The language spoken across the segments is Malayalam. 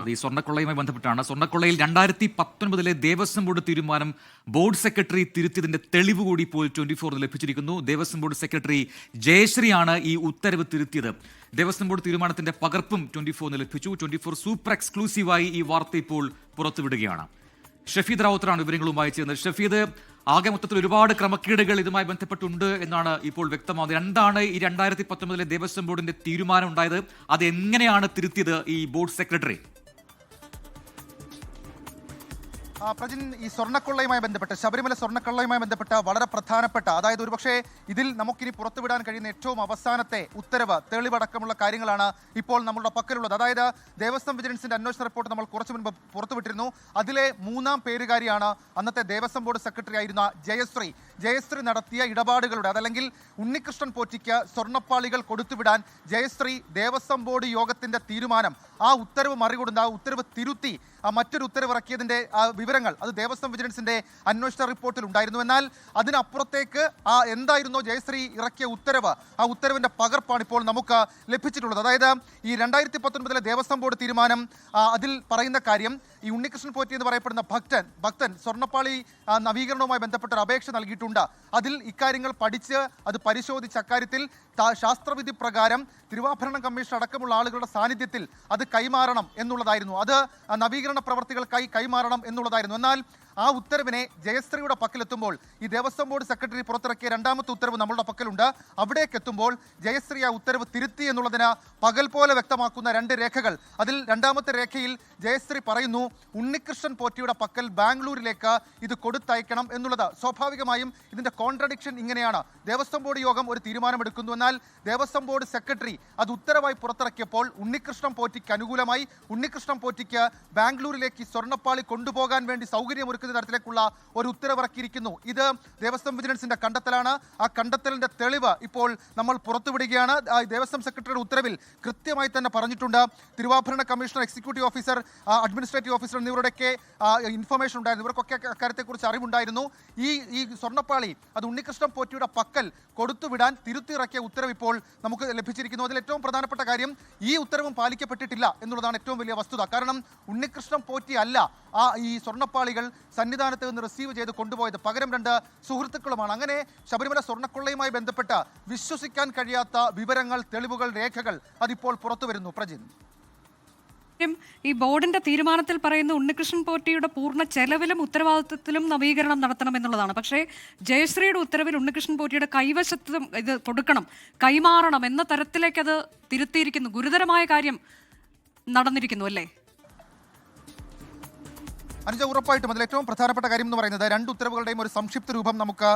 അത് ഈ സ്വർണക്കൊള്ളയുമായി ബന്ധപ്പെട്ടാണ്. സ്വർണക്കൊള്ളയിൽ രണ്ടായിരത്തി പത്തൊൻപതിലെ ദേവസ്വം ബോർഡ് തീരുമാനം ബോർഡ് സെക്രട്ടറി തിരുത്തിയതിന്റെ തെളിവ് കൂടി ഇപ്പോൾ ട്വന്റി ഫോറിന് ലഭിച്ചിരിക്കുന്നു. ദേവസ്വം ബോർഡ് സെക്രട്ടറി ജയശ്രീയാണ് ഈ ഉത്തരവ് തിരുത്തിയത്. ദേവസ്വം ബോർഡ് തീരുമാനത്തിന്റെ പകർപ്പും ട്വന്റി ഫോറിന് ലഭിച്ചു. ട്വന്റി ഫോർ സൂപ്പർ എക്സ്ക്ലൂസീവായി ഈ വാർത്ത ഇപ്പോൾ പുറത്തുവിടുകയാണ്. ഷഫീദ് റാവുത്തറാണ് വിവരങ്ങളുമായി ചേർന്നത് ഷഫീദ് ആകെ മൊത്തത്തിൽ ഒരുപാട് ക്രമക്കേടുകൾ ഇതുമായി ബന്ധപ്പെട്ടുണ്ട് എന്നാണ് ഇപ്പോൾ വ്യക്തമാകുന്നത്. എന്താണ് ഈ രണ്ടായിരത്തി പത്തൊമ്പതിലെ ദേവസ്വം ബോർഡിന്റെ തീരുമാനം ഉണ്ടായത്? അത് എങ്ങനെയാണ് തിരുത്തിയത് ഈ ബോർഡ് സെക്രട്ടറി? പ്രജിൻ ഈ സ്വർണക്കൊള്ളയുമായി ബന്ധപ്പെട്ട് ശബരിമല സ്വർണക്കൊള്ളയുമായി ബന്ധപ്പെട്ട വളരെ പ്രധാനപ്പെട്ട അതായത് ഒരുപക്ഷെ ഇതിൽ നമുക്കിനി പുറത്തുവിടാൻ കഴിയുന്ന ഏറ്റവും അവസാനത്തെ ഉത്തരവ് തെളിവടക്കമുള്ള കാര്യങ്ങളാണ് ഇപ്പോൾ നമ്മുടെ പക്കലുള്ളത്. അതായത് ദേവസ്വം വിജിലൻസിന്റെ അന്വേഷണ റിപ്പോർട്ട് നമ്മൾ കുറച്ചു മുൻപ് പുറത്തുവിട്ടിരുന്നു. അതിലെ മൂന്നാം പേരുകാരിയാണ് അന്നത്തെ ദേവസ്വം ബോർഡ് സെക്രട്ടറി ആയിരുന്ന ജയശ്രീ. ജയശ്രീ നടത്തിയ ഇടപാടുകളുടെ അതല്ലെങ്കിൽ ഉണ്ണികൃഷ്ണൻ പോറ്റിക്ക് സ്വർണപ്പാളികൾ കൊടുത്തുവിടാൻ ജയശ്രീ ദേവസ്വം ബോർഡ് യോഗത്തിന്റെ തീരുമാനം ആ ഉത്തരവ് മറികടന്ന് ആ ഉത്തരവ് തിരുത്തി മറ്റൊരു ഉത്തരവ് ഇറക്കിയതിന്റെ ആ വിവരങ്ങൾ അത് ദേവസ്വം വിജിലൻസിന്റെ അന്വേഷണ റിപ്പോർട്ടിൽ ഉണ്ടായിരുന്നു. എന്നാൽ അതിനപ്പുറത്തേക്ക് ആ എന്തായിരുന്നോ ജയശ്രീ ഇറക്കിയ ഉത്തരവ്? ആ ഉത്തരവിന്റെ പകർപ്പാണ് ഇപ്പോൾ നമുക്ക് ലഭിച്ചിട്ടുള്ളത്. അതായത് ഈ രണ്ടായിരത്തി പത്തൊൻപതിലെ ദേവസ്വം ബോർഡ് തീരുമാനം അതിൽ പറയുന്ന കാര്യം ഈ ഉണ്ണികൃഷ്ണൻ പോറ്റി എന്ന് പറയപ്പെടുന്ന ഭക്തൻ ഭക്തൻ സ്വർണപ്പാളി നവീകരണവുമായി ബന്ധപ്പെട്ട ഒരു അപേക്ഷ നൽകിയിട്ടുണ്ട്. അതിൽ ഇക്കാര്യങ്ങൾ പഠിച്ച് അത് പരിശോധിച്ച അക്കാര്യത്തിൽ ശാസ്ത്രവിധി പ്രകാരം തിരുവാഭരണ കമ്മീഷൻ അടക്കമുള്ള ആളുകളുടെ സാന്നിധ്യത്തിൽ അത് കൈമാറണം എന്നുള്ളതായിരുന്നു. അത് നവീകരണ പ്രവർത്തികൾക്കായി കൈമാറണം എന്നുള്ളതായിരുന്നു എന്നാൽ ആ ഉത്തരവിനെ ജയശ്രീയുടെ പക്കലെത്തുമ്പോൾ ഈ ദേവസ്വം ബോർഡ് സെക്രട്ടറി പുറത്തിറക്കിയ രണ്ടാമത്തെ ഉത്തരവ് നമ്മളുടെ പക്കലുണ്ട്. അവിടേക്ക് എത്തുമ്പോൾ ജയശ്രീ ആ ഉത്തരവ് തിരുത്തി എന്നുള്ളതിന് പകൽ പോലെ വ്യക്തമാക്കുന്ന രണ്ട് രേഖകൾ. അതിൽ രണ്ടാമത്തെ രേഖയിൽ ജയശ്രീ പറയുന്നു ഉണ്ണികൃഷ്ണൻ പോറ്റിയുടെ പക്കൽ ബാംഗ്ലൂരിലേക്ക് ഇത് കൊടുത്തയക്കണം എന്നുള്ളത്. സ്വാഭാവികമായും ഇതിന്റെ കോൺട്രഡിക്ഷൻ ഇങ്ങനെയാണ്. ദേവസ്വം ബോർഡ് യോഗം ഒരു തീരുമാനമെടുക്കുന്നു. എന്നാൽ ദേവസ്വം ബോർഡ് സെക്രട്ടറി അത് ഉത്തരവായി പുറത്തിറക്കിയപ്പോൾ ഉണ്ണികൃഷ്ണൻ പോറ്റിക്ക് അനുകൂലമായി. ഉണ്ണികൃഷ്ണൻ പോറ്റിക്ക് ബാംഗ്ലൂരിലേക്ക് സ്വർണപ്പാളി കൊണ്ടുപോകാൻ വേണ്ടി സൗകര്യമൊരുക്കുന്ന തരത്തിലേക്കുള്ള ഒരു ഉത്തരവിറക്കിയിരിക്കുന്നു. ഇത് ദേവസ്വം വിജിലൻസിന്റെ കണ്ടെത്തലാണ്. ആ കണ്ടെത്തലിന്റെ തെളിവ് ഇപ്പോൾ നമ്മൾ പുറത്തുവിടുകയാണ്. ദേവസ്വം സെക്രട്ടറിയുടെ ഉത്തരവിൽ കൃത്യമായി തന്നെ പറഞ്ഞിട്ടുണ്ട്. തിരുവാഭരണ commissioner executive officer administrative officer എന്നിവരുടെയൊക്കെ information ഉണ്ടായിരുന്നു. ഇവർക്കൊക്കെ അക്കാര്യത്തെക്കുറിച്ച് അറിവുണ്ടായിരുന്നു. ഈ ഈ സ്വർണപ്പാളി അത് ഉണ്ണികൃഷ്ണൻ പോറ്റിയുടെ പക്കൽ കൊടുത്തുവിടാൻ തിരുത്തിയിറക്കിയ ഉത്തരവ് ഇപ്പോൾ നമുക്ക് ലഭിച്ചിരിക്കുന്നു. അതിൽ ഏറ്റവും പ്രധാനപ്പെട്ട കാര്യം ഈ ഉത്തരവും പാലിക്കപ്പെട്ടിട്ടില്ല എന്നുള്ളതാണ് ഏറ്റവും വലിയ വസ്തുത. കാരണം ഉണ്ണികൃഷ്ണൻ പോറ്റി അല്ല ആ ഈ സ്വർണപ്പാളികൾ സന്നിധാനത്ത് നിന്ന് റിസീവ് ചെയ്ത് കൊണ്ടുപോയത്. പകരം രണ്ട് സുഹൃത്തുക്കളുമാണ്. അങ്ങനെ ശബരിമല സ്വർണക്കൊള്ളയുമായി ബന്ധപ്പെട്ട വിശ്വസിക്കാൻ കഴിയാത്ത വിവരങ്ങൾ തെളിവുകൾ രേഖകൾ അതിപ്പോൾ പുറത്തു വരുന്നു. പ്രജിൻ. ഈ ബോർഡിന്റെ തീരുമാനത്തിൽ പറയുന്ന ഉണ്ണികൃഷ്ണൻ പോറ്റിയുടെ പൂർണ ചെലവിലും ഉത്തരവാദിത്വത്തിലും നവീകരണം നടത്തണം എന്നുള്ളതാണ്. പക്ഷേ ജയശ്രീയുടെ ഉത്തരവിൽ ഉണ്ണികൃഷ്ണൻ പോറ്റിയുടെ കൈവശത്തും ഇത് കൊടുക്കണം കൈമാറണം എന്ന തരത്തിലേക്ക് അത് തിരുത്തിയിരിക്കുന്നു. ഗുരുതരമായ കാര്യം നടന്നിരിക്കുന്നു അല്ലേ? അനുജ ഉറപ്പായിട്ടും അതിൽ ഏറ്റവും പ്രധാനപ്പെട്ട കാര്യം എന്ന് പറയുന്നത് രണ്ട് ഉത്തരവുകളുടെയും ഒരു സംക്ഷിപ്ത രൂപം നമുക്ക്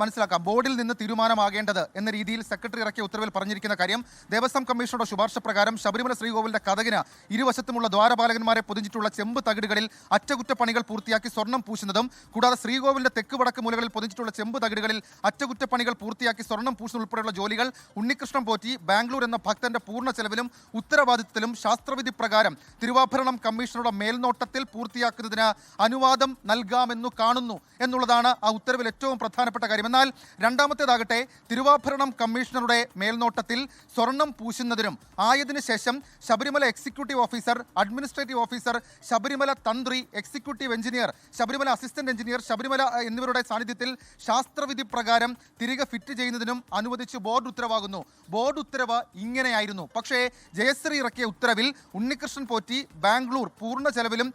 മനസ്സിലാക്കാം. ബോർഡിൽ നിന്ന് തീരുമാനമാകേണ്ടത് എന്ന രീതിയിൽ സെക്രട്ടറി ഇറക്കിയ ഉത്തരവിൽ പറഞ്ഞിരിക്കുന്ന കാര്യം ദേവസ്വം കമ്മീഷനുടെ ശുപാർശ പ്രകാരം ശബരിമല ശ്രീകോവിലിന്റെ കഥകിന് ഇരുവശത്തുമുള്ള ദ്വാരപാലകന്മാരെ പൊതിഞ്ഞിട്ടുള്ള ചെമ്പ് തകിടുകളിൽ അറ്റകുറ്റപ്പണികൾ പൂർത്തിയാക്കി സ്വർണം പൂശുന്നതും കൂടാതെ ശ്രീകോവിലിന്റെ തെക്ക് വടക്ക് മൂലകളിൽ പൊതിഞ്ഞിട്ടുള്ള ചെമ്പ് തകിടുകളിൽ അറ്റകുറ്റപ്പണികൾ പൂർത്തിയാക്കി സ്വർണം പൂശുന്ന ഉൾപ്പെടെയുള്ള ജോലികൾ ഉണ്ണികൃഷ്ണൻ പോറ്റി ബാംഗ്ലൂർ എന്ന ഭക്തന്റെ പൂർണ ചെലവിലും ഉത്തരവാദിത്തത്തിലും ശാസ്ത്രവിധി പ്രകാരം തിരുവാഭരണം കമ്മീഷണറുടെ മേൽനോട്ടത്തിൽ പൂർത്തിയാക്കുന്നതിന് അനുവാദം നൽകാമെന്നു കാണുന്നു എന്നുള്ളതാണ് ആ ഉത്തരവിൽ ഏറ്റവും പ്രധാനപ്പെട്ട കാര്യം. എന്നാൽ രണ്ടാമത്തേതാകട്ടെ തിരുവാഭരണം കമ്മീഷണറുടെ മേൽനോട്ടത്തിൽ സ്വർണം പൂശുന്നതിനും ആയതിനു ശേഷം Sabarimala executive officer administrative officer Sabarimala തന്ത്രി executive engineer Sabarimala assistant engineer Sabarimala എന്നിവരുടെ സാന്നിധ്യത്തിൽ ശാസ്ത്രവിധി പ്രകാരം തിരികെ ഫിറ്റ് ചെയ്യുന്നതിനും അനുവദിച്ച് ബോർഡ് ഉത്തരവാകുന്നു. ബോർഡ് ഉത്തരവ് ഇങ്ങനെയായിരുന്നു. പക്ഷേ ജയശ്രീ ഇറക്കിയ ഉത്തരവിൽ ഉണ്ണികൃഷ്ണൻ പോറ്റി ബാംഗ്ലൂർ പൂർണ ചെലവിലും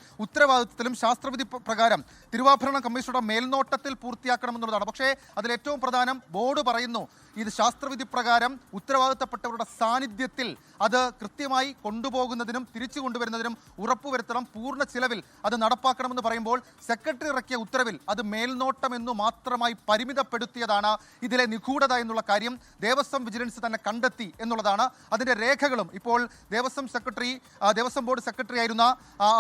ശാസ്ത്രവിധി പ്രകാരം തിരുവാഭരണ കമ്മീഷനുടെ മേൽനോട്ടത്തിൽ പൂർത്തിയാക്കണമെന്നുള്ളതാണ്. പക്ഷേ അതിൽ ഏറ്റവും പ്രധാനം ബോർഡ് പറയുന്നു ഇത് ശാസ്ത്രവിധി പ്രകാരം ഉത്തരവാദിത്തപ്പെട്ടവരുടെ സാന്നിധ്യത്തിൽ അത് കൃത്യമായി കൊണ്ടുപോകുന്നതിനും തിരിച്ചു കൊണ്ടുവരുന്നതിനും ഉറപ്പുവരുത്തണം. പൂർണ ചിലവിൽ അത് നടപ്പാക്കണമെന്ന് പറയുമ്പോൾ സെക്രട്ടറി ഇറക്കിയ ഉത്തരവിൽ അത് മേൽനോട്ടം എന്നു മാത്രമായി പരിമിതപ്പെടുത്തിയതാണ് ഇതിലെ നിഗൂഢത എന്നുള്ള കാര്യം ദേവസ്വം വിജിലൻസ് തന്നെ കണ്ടെത്തി എന്നുള്ളതാണ്. അതിന്റെ രേഖകളും ഇപ്പോൾ Devaswom secretary Devaswom board secretary ആയിരുന്ന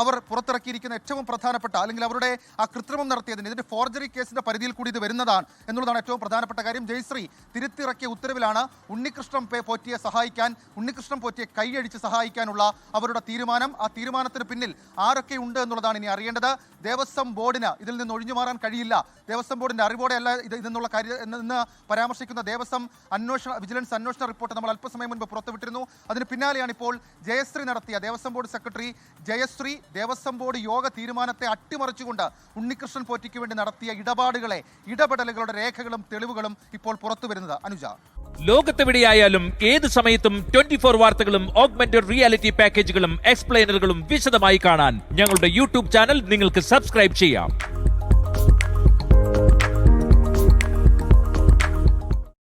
അവർ പുറത്തിറക്കിയിരിക്കുന്ന ഏറ്റവും പ്രധാനപ്പെട്ട അല്ലെങ്കിൽ അവരുടെ ആ കൃത്രിമം നടത്തിയതിന് ഇതിന്റെ ഫോർജറി കേസിന്റെ പരിധിയിൽ കൂടി ഇത് വരുന്നതാണ് എന്നുള്ളതാണ് ഏറ്റവും പ്രധാനപ്പെട്ട കാര്യം. ജയശ്രീ തിരുത്തിറക്കിയ ഉത്തരവിലാണ് ഉണ്ണികൃഷ്ണൻ പോറ്റിയെ സഹായിക്കാൻ ഉണ്ണികൃഷ്ണൻ പോറ്റിയെ കൈയടിച്ച് സഹായിക്കാനുള്ള അവരുടെ തീരുമാനം. ആ തീരുമാനത്തിന് പിന്നിൽ ആരൊക്കെ ഉണ്ട് എന്നുള്ളതാണ് ഇനി അറിയേണ്ടത്. ദേവസ്വം ബോർഡിന് ഇതിൽ നിന്ന് ഒഴിഞ്ഞു മാറാൻ കഴിയില്ല. ദേവസ്വം ബോർഡിന്റെ അറിവോടെ അല്ല ഇത് ഇതെന്നുള്ള കാര്യം എന്ന് പരാമർശിക്കുന്ന ദേവസ്വം അന്വേഷണ വിജിലൻസ് അന്വേഷണ റിപ്പോർട്ട് നമ്മൾ അല്പസമയം മുൻപ് പുറത്തുവിട്ടിരുന്നു. അതിന് പിന്നാലെയാണ് ഇപ്പോൾ ജയശ്രീ നടത്തിയ Devaswom board secretary Jayasree Devaswom board yoga തീരുമാനത്തെ അട്ടിമറിച്ചുകൊണ്ട് ഉണ്ണികൃഷ്ണൻ പോറ്റിക്ക് വേണ്ടി നടത്തിയ ഇടപാടുകളെ ഇടപെടലുകളുടെ രേഖകളും തെളിവുകളും ഇപ്പോൾ പുറത്തു വരുന്നത്. അനുജ. ലോകത്തെവിടെയായാലും ഏത് സമയത്തും ട്വന്റി ഫോർ വാർത്തകളും ഓഗ്മെന്റഡ് റിയാലിറ്റി പാക്കേജുകളും എക്സ്പ്ലെയിനറുകളും വിശദമായി കാണാൻ ഞങ്ങളുടെ യൂട്യൂബ് ചാനൽ നിങ്ങൾക്ക് സബ്സ്ക്രൈബ് ചെയ്യാം.